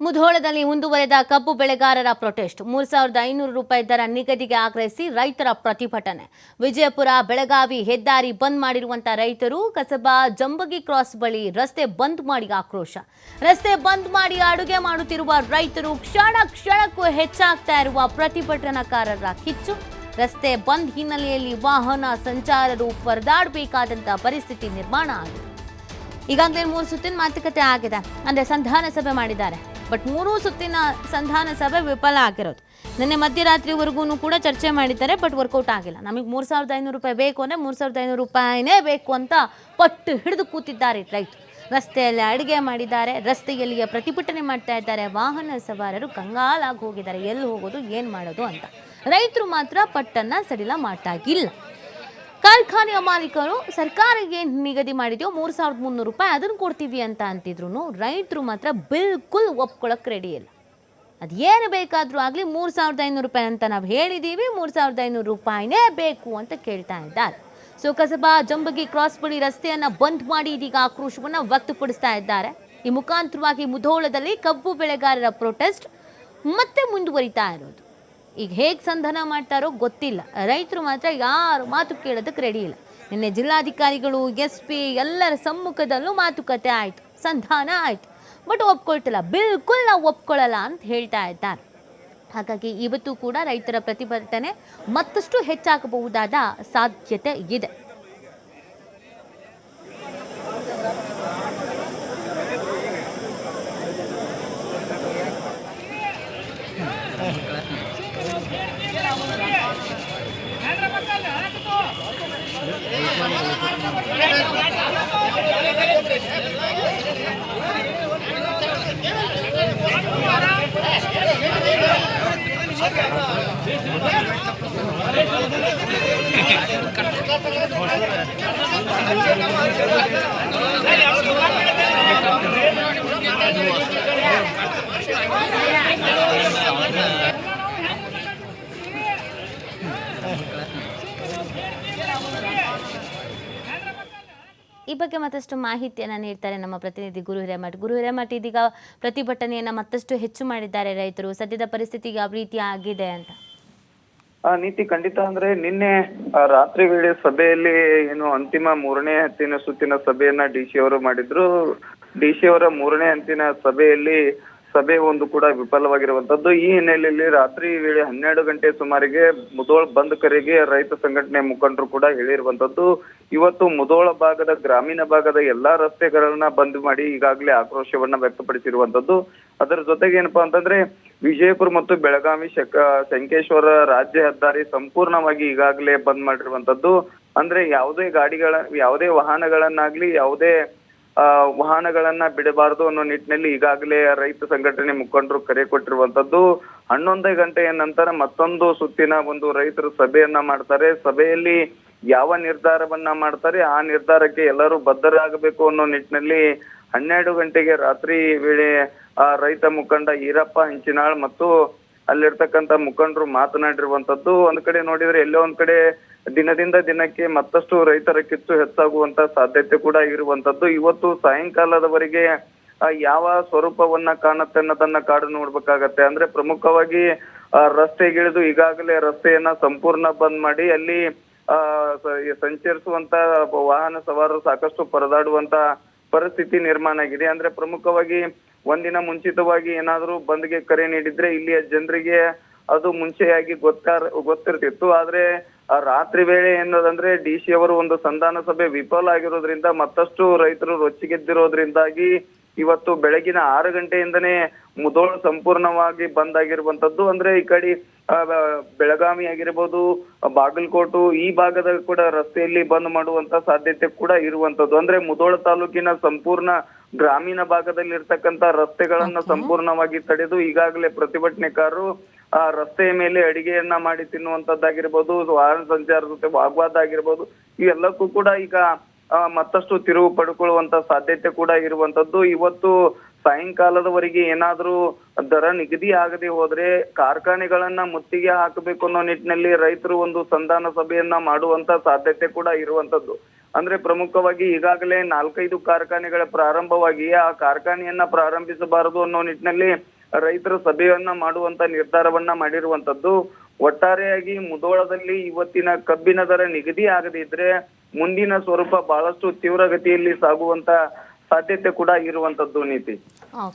ಮುಧೋಳದಲ್ಲಿ ಮುಂದುವರೆದ ಕಬ್ಬು ಬೆಳೆಗಾರರ ಪ್ರೊಟೆಸ್ಟ್. ಮೂರು ಸಾವಿರದ ಐನೂರು ರೂಪಾಯಿ ದರ ನಿಗದಿಗೆ ಆಗ್ರಹಿಸಿ ರೈತರ ಪ್ರತಿಭಟನೆ. ವಿಜಯಪುರ ಬೆಳಗಾವಿ ಹೆದ್ದಾರಿ ಬಂದ್ ಮಾಡಿರುವಂತಹ ರೈತರು ಕಸಬಾ ಜಂಬಗಿ ಕ್ರಾಸ್ ಬಳಿ ರಸ್ತೆ ಬಂದ್ ಮಾಡಿ ಆಕ್ರೋಶ. ರಸ್ತೆ ಬಂದ್ ಮಾಡಿ ಅಡುಗೆ ಮಾಡುತ್ತಿರುವ ರೈತರು ಕ್ಷಣ ಕ್ಷಣಕ್ಕೂ ಹೆಚ್ಚಾಗ್ತಾ ಇರುವ ಪ್ರತಿಭಟನಾಕಾರರ ಕಿಚ್ಚು. ರಸ್ತೆ ಬಂದ್ ಹಿನ್ನೆಲೆಯಲ್ಲಿ ವಾಹನ ಸಂಚಾರರು ಪರದಾಡಬೇಕಾದಂತಹ ಪರಿಸ್ಥಿತಿ ನಿರ್ಮಾಣ ಆಗಿದೆ. ಈಗಾಗಲೇ ಮೂರು ಸುತ್ತಿನ ಮಾತುಕತೆ ಆಗಿದೆ. ಅಂದರೆ ಸಂಧಾನ ಸಭೆ ಮಾಡಿದ್ದಾರೆ. ಬಟ್ ಮೂರೂ ಸುತ್ತಿನ ಸಂಧಾನ ಸಭೆ ವಿಫಲ ಆಗಿರೋದು. ನಿನ್ನೆ ಮಧ್ಯರಾತ್ರಿವರೆಗೂ ಕೂಡ ಚರ್ಚೆ ಮಾಡಿದ್ದಾರೆ ಬಟ್ ವರ್ಕೌಟ್ ಆಗಿಲ್ಲ. ನಮಗೆ ಮೂರು ಸಾವಿರದ ಐನೂರು ರೂಪಾಯಿ ಬೇಕು ಅಂದರೆ ಮೂರು ಸಾವಿರದ ಐನೂರು ರೂಪಾಯಿನೇ ಬೇಕು ಅಂತ ಪಟ್ಟು ಹಿಡಿದು ಕೂತಿದ್ದಾರೆ ರೈತರು ರಸ್ತೆಯಲ್ಲಿ ಅಡುಗೆ ಮಾಡಿದ್ದಾರೆ, ರಸ್ತೆಯಲ್ಲಿಯೇ ಪ್ರತಿಭಟನೆ ಮಾಡ್ತಾ ಇದ್ದಾರೆ. ವಾಹನ ಸವಾರರು ಕಂಗಾಲಾಗಿ ಹೋಗಿದ್ದಾರೆ. ಎಲ್ಲಿ ಹೋಗೋದು, ಏನು ಮಾಡೋದು ಅಂತ. ರೈತರು ಮಾತ್ರ ಪಟ್ಟನ್ನು ಸಡಿಲ ಮಾಡ್ತಾ ಇಲ್ಲ. ಕಾರ್ಖಾನೆಯ ಮಾಲೀಕರು ಸರ್ಕಾರಕ್ಕೆ ನಿಗದಿ ಮಾಡಿದ್ಯೋ ಮೂರು ಸಾವಿರದ ಮುನ್ನೂರು ರೂಪಾಯಿ ಅದನ್ನು ಕೊಡ್ತೀವಿ ಅಂತ ಅಂತಿದ್ರು ರೈತರು ಮಾತ್ರ ಬಿಲ್ಕುಲ್ ಒಪ್ಕೊಳ್ಳೋಕೆ ರೆಡಿ ಇಲ್ಲ. ಅದು ಏನು ಬೇಕಾದರೂ ಆಗಲಿ ಮೂರು ಸಾವಿರದ ಐನೂರು ರೂಪಾಯಿ ಅಂತ ನಾವು ಹೇಳಿದ್ದೀವಿ ಮೂರು ಸಾವಿರದ ಐನೂರು ರೂಪಾಯಿನೇ ಬೇಕು ಅಂತ ಕೇಳ್ತಾ ಇದ್ದಾರೆ. ಸೊ ಕಸಬಾ, ಜಂಬಗಿ, ಕ್ರಾಸ್ ಬಳಿ ರಸ್ತೆಯನ್ನು ಬಂದ್ ಮಾಡಿ ಇದೀಗ ಆಕ್ರೋಶವನ್ನು ವ್ಯಕ್ತಪಡಿಸ್ತಾ ಇದ್ದಾರೆ. ಈ ಮುಖಾಂತರವಾಗಿ ಮುಧೋಳದಲ್ಲಿ ಕಬ್ಬು ಬೆಳೆಗಾರರ ಪ್ರೊಟೆಸ್ಟ್ ಮತ್ತೆ ಮುಂದುವರಿತಾ ಇರೋದು. ಈಗ ಹೇಗೆ ಸಂಧಾನ ಮಾಡ್ತಾರೋ ಗೊತ್ತಿಲ್ಲ. ರೈತರು ಮಾತ್ರ ಯಾರು ಮಾತು ಕೇಳೋದಕ್ಕೆ ರೆಡಿ ಇಲ್ಲ. ನಿನ್ನೆ ಜಿಲ್ಲಾಧಿಕಾರಿಗಳು, ಎಸ್ ಪಿ, ಎಲ್ಲರ ಸಮ್ಮುಖದಲ್ಲೂ ಮಾತುಕತೆ ಆಯಿತು. ಸಂಧಾನ ಆಯಿತು. ಬಟ್ ಒಪ್ಕೊಳ್ತಿಲ್ಲ. ಬಿಲ್ಕುಲ್ ನಾವು ಒಪ್ಕೊಳ್ಳಲ್ಲ ಅಂತ ಹೇಳ್ತಾ ಇದ್ದಾರೆ. ಹಾಗಾಗಿ ಇವತ್ತು ಕೂಡ ರೈತರ ಪ್ರತಿಭಟನೆ ಮತ್ತಷ್ಟು ಹೆಚ್ಚಾಗಬಹುದಾದ ಸಾಧ್ಯತೆ ಇದೆ. ಈ ಬಗ್ಗೆ ಮತ್ತಷ್ಟು ಮಾಹಿತಿಯನ್ನು ನೀಡ್ತಾರೆ ನಮ್ಮ ಪ್ರತಿನಿಧಿ ಗುರು ಹಿರೇಮಠ್. ಗುರು ಹಿರೇಮಠ್ ಇದೀಗ ಪ್ರತಿಭಟನೆಯನ್ನು ಮತ್ತಷ್ಟು ಹೆಚ್ಚು ಮಾಡಿದ್ದಾರೆ ರೈತರು. ಸದ್ಯದ ಪರಿಸ್ಥಿತಿಗೆ ಯಾವ ರೀತಿ ಆಗಿದೆ ಅಂತ? ನೀತಿ ಖಂಡಿತ ಅಂದ್ರೆ ನಿನ್ನೆ ರಾತ್ರಿ ವೇಳೆ ಸಭೆಯಲ್ಲಿ ಏನು ಅಂತಿಮ ಮೂರನೇ ಹತ್ತಿನ ಸುತ್ತಿನ ಸಭೆಯನ್ನ ಡಿ ಸಿ ಅವರು ಮಾಡಿದ್ರು. ಡಿ ಸಿ ಅವರ ಮೂರನೇ ಹಂತಿನ ಸಭೆಯಲ್ಲಿ ಸಭೆ ಒಂದು ಕೂಡ ವಿಫಲವಾಗಿರುವಂತದ್ದು. ಈ ಹಿನ್ನೆಲೆಯಲ್ಲಿ ರಾತ್ರಿ ವೇಳೆ ಹನ್ನೆರಡು ಗಂಟೆ ಸುಮಾರಿಗೆ ಮುದೋಳ್ ಬಂದ್ ಕರೆಗೆ ರೈತ ಸಂಘಟನೆ ಮುಖಂಡರು ಕೂಡ ಹೇಳಿರುವಂತದ್ದು. ಇವತ್ತು ಮುದೋಳ ಭಾಗದ, ಗ್ರಾಮೀಣ ಭಾಗದ ಎಲ್ಲಾ ರಸ್ತೆಗಳನ್ನ ಬಂದ್ ಮಾಡಿ ಈಗಾಗಲೇ ಆಕ್ರೋಶವನ್ನ ವ್ಯಕ್ತಪಡಿಸಿರುವಂತದ್ದು. ಅದರ ಜೊತೆಗೆ ಏನಪ್ಪಾ ಅಂತಂದ್ರೆ ವಿಜಯಪುರ ಮತ್ತು ಬೆಳಗಾವಿ ಶಕ, ಶಂಕೇಶ್ವರ ರಾಜ್ಯ ಹೆದ್ದಾರಿ ಸಂಪೂರ್ಣವಾಗಿ ಈಗಾಗಲೇ ಬಂದ್ ಮಾಡಿರುವಂತದ್ದು. ಅಂದ್ರೆ ಯಾವುದೇ ಗಾಡಿಗಳ, ಯಾವುದೇ ವಾಹನಗಳನ್ನಾಗ್ಲಿ, ಯಾವುದೇ ವಾಹನಗಳನ್ನ ಬಿಡಬಾರದು ಅನ್ನೋ ನಿಟ್ಟಿನಲ್ಲಿ ಈಗಾಗಲೇ ರೈತ ಸಂಘಟನೆ ಮುಖಂಡರು ಕರೆ ಕೊಟ್ಟಿರುವಂತದ್ದು ಹನ್ನೊಂದೇ ಗಂಟೆಯ ನಂತರ ಮತ್ತೊಂದು ಸುತ್ತಿನ ಒಂದು ರೈತರ ಸಭೆಯನ್ನ ಮಾಡ್ತಾರೆ. ಸಭೆಯಲ್ಲಿ ಯಾವ ನಿರ್ಧಾರವನ್ನ ಮಾಡ್ತಾರೆ, ಆ ನಿರ್ಧಾರಕ್ಕೆ ಎಲ್ಲರೂ ಬದ್ಧರಾಗಬೇಕು ಅನ್ನೋ ನಿಟ್ಟಿನಲ್ಲಿ ಹನ್ನೆರಡು ಗಂಟೆಗೆ ರಾತ್ರಿ ವೇಳೆ, ಆ, ರೈತ ಮುಖಂಡ ಈರಪ್ಪ ಹಂಚಿನಾಳ್ ಮತ್ತು ಅಲ್ಲಿರ್ತಕ್ಕಂತ ಮುಖಂಡರು ಮಾತನಾಡಿರುವಂತದ್ದು ಒಂದ್ ಕಡೆ ನೋಡಿದ್ರೆ ಎಲ್ಲೋ ಒಂದ್ ಕಡೆ ದಿನದಿಂದ ದಿನಕ್ಕೆ ಮತ್ತಷ್ಟು ರೈತರ ಕಿಚ್ಚು ಹೆಚ್ಚಾಗುವಂತ ಸಾಧ್ಯತೆ ಕೂಡ ಇರುವಂತದ್ದು. ಇವತ್ತು ಸಾಯಂಕಾಲದವರೆಗೆ ಯಾವ ಸ್ವರೂಪವನ್ನ ಕಾಣುತ್ತೆ ಅನ್ನೋದನ್ನ ಕಾಡು ನೋಡ್ಬೇಕಾಗತ್ತೆ. ಅಂದ್ರೆ ಪ್ರಮುಖವಾಗಿ ರಸ್ತೆಗಿಳಿದು ಈಗಾಗಲೇ ರಸ್ತೆಯನ್ನ ಸಂಪೂರ್ಣ ಬಂದ್ ಮಾಡಿ ಅಲ್ಲಿ, ಆ ಸಂಚರಿಸುವಂತ ವಾಹನ ಸವಾರರು ಸಾಕಷ್ಟು ಪರದಾಡುವಂತ ಪರಿಸ್ಥಿತಿ ನಿರ್ಮಾಣ ಆಗಿದೆ. ಅಂದ್ರೆ ಪ್ರಮುಖವಾಗಿ ಒಂದಿನ ಮುಂಚಿತವಾಗಿ ಏನಾದ್ರೂ ಬಂದ್ಗೆ ಕರೆ ನೀಡಿದ್ರೆ ಇಲ್ಲಿಯ ಜನರಿಗೆ ಅದು ಮುಂಚೆಯಾಗಿ ಗೊತ್ತಾರ, ಗೊತ್ತಿರ್ತಿತ್ತು. ಆದ್ರೆ ಆ ರಾತ್ರಿ ವೇಳೆ ಏನದಂದ್ರೆ ಡಿ ಸಿ ಅವರು ಒಂದು ಸಂಧಾನ ಸಭೆ ವಿಫಲ ಆಗಿರೋದ್ರಿಂದ ಮತ್ತಷ್ಟು ರೈತರು ರೊಚ್ಚಿಗೆದ್ದಿರೋದ್ರಿಂದಾಗಿ ಇವತ್ತು ಬೆಳಗಿನ ಆರು ಗಂಟೆಯಿಂದನೇ ಮುದೋಳ ಸಂಪೂರ್ಣವಾಗಿ ಬಂದ್ ಆಗಿರುವಂತದ್ದು ಅಂದ್ರೆ ಈ ಕಡೆ ಬೆಳಗಾವಿ ಆಗಿರ್ಬೋದು ಬಾಗಲಕೋಟು ಈ ಭಾಗದ ಕೂಡ ರಸ್ತೆಯಲ್ಲಿ ಬಂದ್ ಮಾಡುವಂತ ಸಾಧ್ಯತೆ ಕೂಡ ಇರುವಂತದ್ದು ಅಂದ್ರೆ ಮುದೋಳ ತಾಲೂಕಿನ ಸಂಪೂರ್ಣ ಗ್ರಾಮೀಣ ಭಾಗದಲ್ಲಿ ಇರ್ತಕ್ಕಂತ ರಸ್ತೆಗಳನ್ನ ಸಂಪೂರ್ಣವಾಗಿ ತಡೆದು ಈಗಾಗಲೇ ಪ್ರತಿಭಟನೆಕಾರರು ಆ ರಸ್ತೆಯ ಮೇಲೆ ಅಡಿಗೆಯನ್ನ ಮಾಡಿ ತಿನ್ನುವಂತದ್ದಾಗಿರ್ಬೋದು, ವಾಹನ ಸಂಚಾರ ಜೊತೆ ವಾಗ್ವಾದ ಆಗಿರ್ಬೋದು ಇವೆಲ್ಲಕ್ಕೂ ಕೂಡ ಈಗ ಮತ್ತಷ್ಟು ತಿರುವು ಪಡ್ಕೊಳ್ಳುವಂತ ಸಾಧ್ಯತೆ ಕೂಡ ಇರುವಂತದ್ದು. ಇವತ್ತು ಸಾಯಂಕಾಲದವರೆಗೆ ಏನಾದ್ರೂ ದರ ನಿಗದಿ ಆಗದೆ ಹೋದ್ರೆ ಕಾರ್ಖಾನೆಗಳನ್ನ ಮುತ್ತಿಗೆ ಹಾಕಬೇಕು ಅನ್ನೋ ನಿಟ್ಟಿನಲ್ಲಿ ರೈತರು ಒಂದು ಸಂಧಾನ ಸಭೆಯನ್ನ ಮಾಡುವಂತ ಸಾಧ್ಯತೆ ಕೂಡ ಇರುವಂತದ್ದು. ಅಂದ್ರೆ ಪ್ರಮುಖವಾಗಿ ಈಗಾಗಲೇ ನಾಲ್ಕೈದು ಕಾರ್ಖಾನೆಗಳ ಪ್ರಾರಂಭವಾಗಿ ಆ ಕಾರ್ಖಾನೆಯನ್ನ ಪ್ರಾರಂಭಿಸಬಾರದು ಅನ್ನೋ ನಿಟ್ಟಿನಲ್ಲಿ ರೈತರ ಸಭೆಯನ್ನ ಮಾಡುವಂತ ನಿರ್ಧಾರವನ್ನ ಮಾಡಿರುವಂತದ್ದು ಒಟ್ಟಾರೆಯಾಗಿ ಮುಧೋಳದಲ್ಲಿ ಇವತ್ತಿನ ಕಬ್ಬಿನ ದರ ನಿಗದಿ ಆಗದಿದ್ರೆ ಮುಂದಿನ ಸ್ವರೂಪ ಬಹಳಷ್ಟು ತೀವ್ರಗತಿಯಲ್ಲಿ ಸಾಗುವಂತ ಸಾಧ್ಯತೆ ಕೂಡ ಇರುವಂತದ್ದು ನೀತಿ.